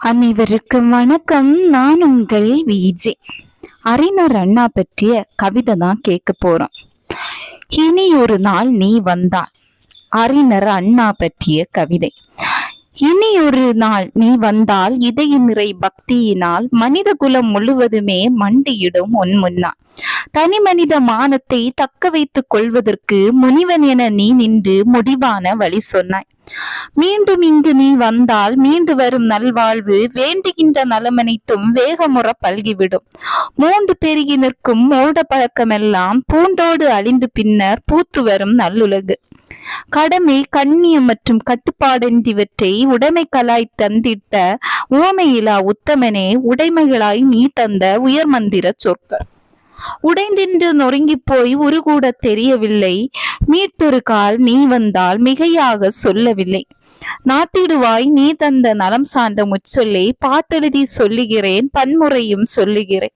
அனைவருக்கும் வணக்கம். நான் உங்கள் விஜே. அறிஞர் அண்ணா பற்றிய கவிதை தான் கேட்க போறோம். இனி ஒரு நாள் நீ வந்தால் அறிஞர் அண்ணா பற்றிய கவிதை. இனி ஒரு நாள் நீ வந்தால் இதய நிறை பக்தியினால் மனித குலம் முழுவதுமே மண்டியிடும் உன் முன்னாள் தனி மனித மானத்தை தக்க வைத்துக் கொள்வதற்கு முனிவன் என நீ நின்று முடிவான வழி சொன்னாய். மீண்டும் இங்கு நீ வந்தால் மீண்டு வரும் நல்வாழ்வு வேண்டுகின்ற நலமனைத்தும் வேகமுற பல்கிவிடும். மூன்று பெருகி நிற்கும் மூட பழக்கமெல்லாம் பூண்டோடு அழிந்து பின்னர் பூத்து வரும் நல்லுலகு. கடமை கண்ணியம் மற்றும் கட்டுப்பாடென்றிவற்றை உடைமை கலாய் தந்திட்ட ஊமையிலா உத்தமனே உடைமைகளாய் நீ தந்த உயர்மந்திர சொற்கள். உடைந்தின்று நொறுங்கிப் போய் உருகூட தெரியவில்லை. மீட்டொரு கால் நீ வந்தால் மிகையாக சொல்லவில்லை. நாட்டிடுவாய் நீ தந்த நலம் சார்ந்த முச்சொல்லை பாட்டெழுதி சொல்லுகிறேன் பன்முறையும் சொல்லுகிறேன்.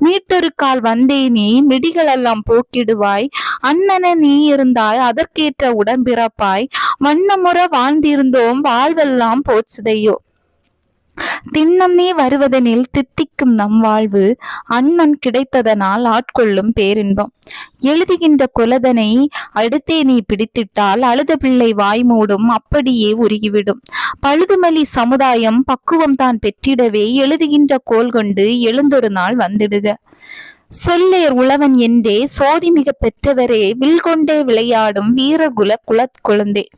மீட்டொரு கால் வந்தே நீ மிடிகளெல்லாம் போக்கிடுவாய். அண்ணன நீ இருந்தாய் அதற்கேற்ற உடம்பிறப்பாய். வண்ணமுற வாழ்ந்திருந்தோம் வாழ்வெல்லாம் போச்சுதையோ. திண்ணமே வருவதனில் தித்திக்கும் நம் வாழ்வு அண்ணன் கிடைத்ததனால் ஆட்கொள்ளும் பேரின்பம். எழுதுகின்ற குலதனை அடுத்தே நீ பிடித்திட்டால் அழுத பிள்ளை வாய் மூடும் அப்படியே உருகிவிடும். பழுதுமலி சமுதாயம் பக்குவம் தான் பெற்றிடவே எழுதுகின்ற கோல் கொண்டு எழுந்தொரு நாள் வந்திடுக. சொல்லேர் உழவன் என்றே சோதி மிக பெற்றவரே வில்கொண்டே விளையாடும் வீரகுல குலத் குழந்தை.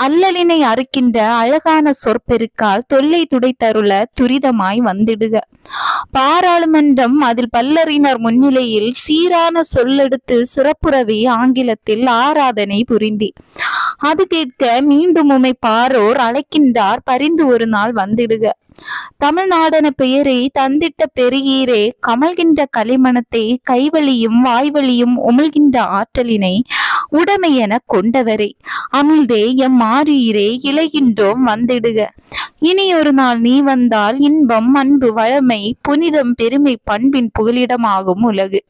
அல்லலினை அறுக்கின்ற அழகான சொற்பெருக்கால் தொல்லை துடைத்தருள துரிதமாய் வந்திடுக. பாராளுமன்றம் அதில் பல்லறிஞர் முன்னிலையில் சீரான சொல்லெடுத்து சிறப்புறவி ஆங்கிலத்தில் ஆராதனை புரிந்தி. அது கேட்க மீண்டும் உமை பாரோர் அழைக்கின்றார். பரிந்து ஒரு நாள் வந்திடுக. தமிழ்நாடன பெயரை தந்திட்ட பெருகீரே கமல்கின்ற களிமணத்தை கைவழியும் வாய்வழியும் உமிழ்கின்ற ஆற்றலினை உடைமை என கொண்டவரே. அமிழ்தே எம் மாறீரே இழைகின்றோம் வந்திடுக. இனி ஒரு நாள் நீ வந்தால் இன்பம் அன்பு வளமை புனிதம் பெருமை பண்பின் புகலிடமாகும் உலகு.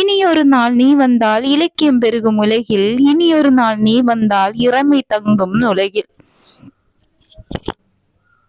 இனியொரு நாள் நீ வந்தால் இலக்கியம் பெருகும் உலகில். இனியொரு நாள் நீ வந்தால் இறமை தங்கும் உலகில்.